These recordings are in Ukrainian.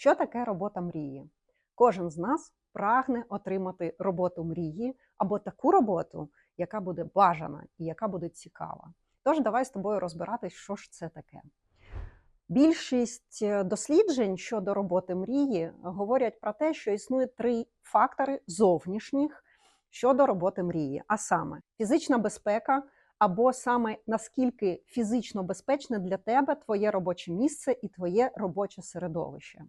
Що таке робота мрії? Кожен з нас прагне отримати роботу мрії або таку роботу, яка буде бажана і яка буде цікава. Тож давай з тобою розбиратись, що ж це таке. Більшість е, досліджень щодо роботи мрії говорять про те, що існує три фактори зовнішніх щодо роботи мрії, а саме фізична безпека, або саме наскільки фізично безпечне для тебе твоє робоче місце і твоє робоче середовище.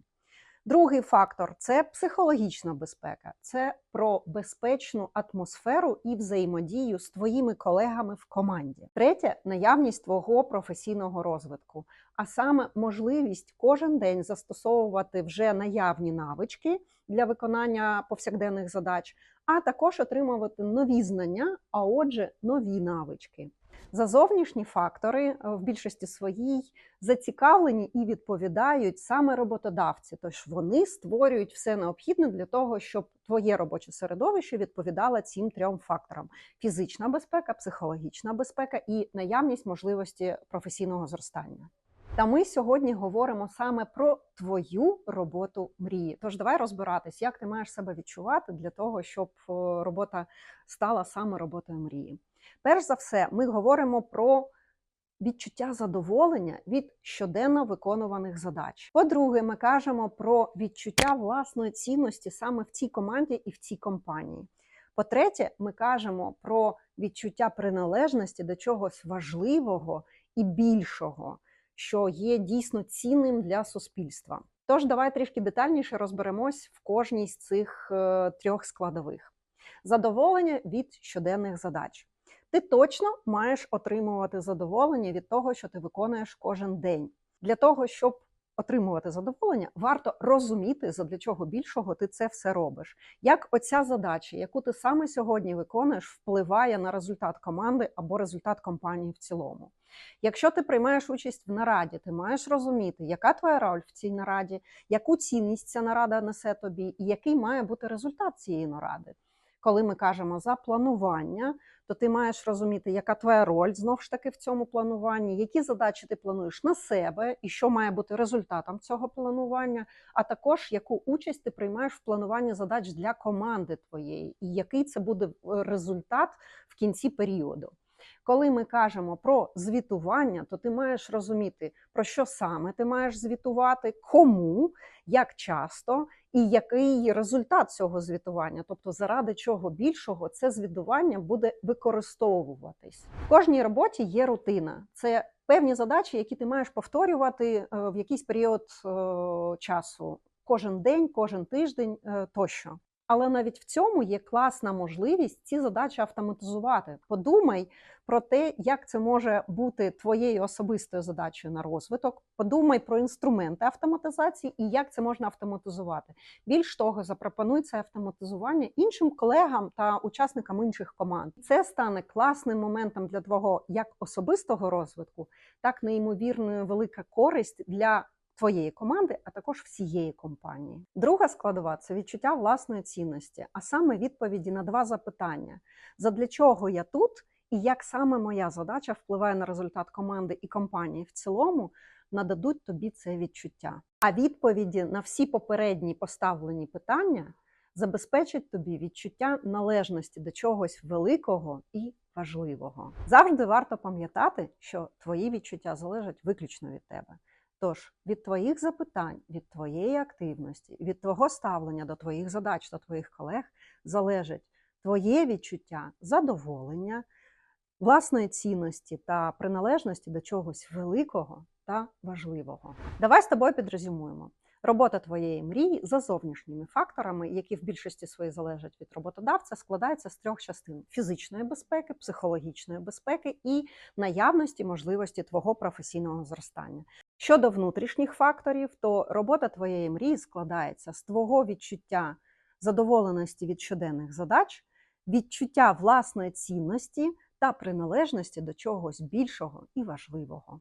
Другий фактор це психологічна безпека, це про безпечну атмосферу і взаємодію з твоїми колегами в команді. Третє наявність твого професійного розвитку, а саме можливість кожен день застосовувати вже наявні навички для виконання повсякденних задач, а також отримувати нові знання, а отже, нові навички. За зовнішні фактори е, в більшості своїй зацікавлені і відповідають саме роботодавці. Тож вони створюють все необхідне для того, щоб твоє робоче середовище відповідало цим трьом факторам: фізична безпека, психологічна безпека і наявність можливості професійного зростання. Та ми сьогодні говоримо саме про твою роботу мрії. Тож давай розбиратись, як ти маєш себе відчувати для того, щоб е, робота стала саме роботою мрії. Перш за все, ми говоримо про відчуття задоволення від щоденно виконуваних задач. По-друге, ми кажемо про відчуття власної цінності саме в цій команді і в цій компанії. По-третє, ми кажемо про відчуття приналежності до чогось важливого і більшого, що є дійсно цінним для суспільства. Тож, давай трішки детальніше розберемось в кожній з цих е, трьох складових: задоволення від щоденних задач. Ти точно маєш отримувати задоволення від того, що ти виконуєш кожен день. Для того, щоб отримувати задоволення, варто розуміти, задля чого більшого ти це все робиш. Як оця задача, яку ти саме сьогодні виконуєш, впливає на результат команди або результат компанії в цілому. Якщо ти приймаєш участь в нараді, ти маєш розуміти, яка твоя роль в цій нараді, яку цінність ця нарада несе тобі, і який має бути результат цієї наради. Коли ми кажемо за планування, то ти маєш розуміти, яка твоя роль знов ж таки в цьому плануванні, які задачі ти плануєш на себе, і що має бути результатом цього планування, а також яку участь ти приймаєш в плануванні задач для команди твоєї, і який це буде е, результат в кінці періоду. Коли ми кажемо про звітування, то ти маєш розуміти, про що саме ти маєш звітувати, кому, як часто і який результат цього звітування, тобто заради чого більшого це звітування буде використовуватись. В кожній роботі є рутина. Це певні задачі, які ти маєш повторювати е, в якийсь період е, часу, кожен день, кожен тиждень е, тощо. Але навіть в цьому є класна можливість ці задачі автоматизувати. Подумай про те, як це може бути твоєю особистою задачею на розвиток. Подумай про інструменти автоматизації і як це можна автоматизувати. Більш того, запропонуй це автоматизування іншим колегам та учасникам інших команд. Це стане класним моментом для твого як особистого розвитку, так неймовірною велика користь для твоєї команди, а також всієї компанії. Друга складова це відчуття власної цінності, а саме відповіді на два запитання: задля чого я тут, і як саме моя задача впливає на результат команди і компанії в цілому. Нададуть тобі це відчуття. А відповіді на всі попередні поставлені питання забезпечать тобі відчуття належності до чогось великого і важливого. Завжди варто пам'ятати, що твої відчуття залежать виключно від тебе. Тож від твоїх запитань, від твоєї активності, від твого ставлення до твоїх задач та твоїх колег залежить твоє відчуття задоволення, власної цінності та приналежності до чогось великого та важливого. Давай з тобою підрозумуємо. Робота твоєї мрії за зовнішніми факторами, які в більшості своїй залежать від роботодавця, складається з трьох частин: фізичної безпеки, психологічної безпеки і наявності можливості твого професійного зростання. Щодо внутрішніх факторів, то робота твоєї мрії складається з твого відчуття задоволеності від щоденних задач, відчуття власної цінності та приналежності до чогось більшого і важливого.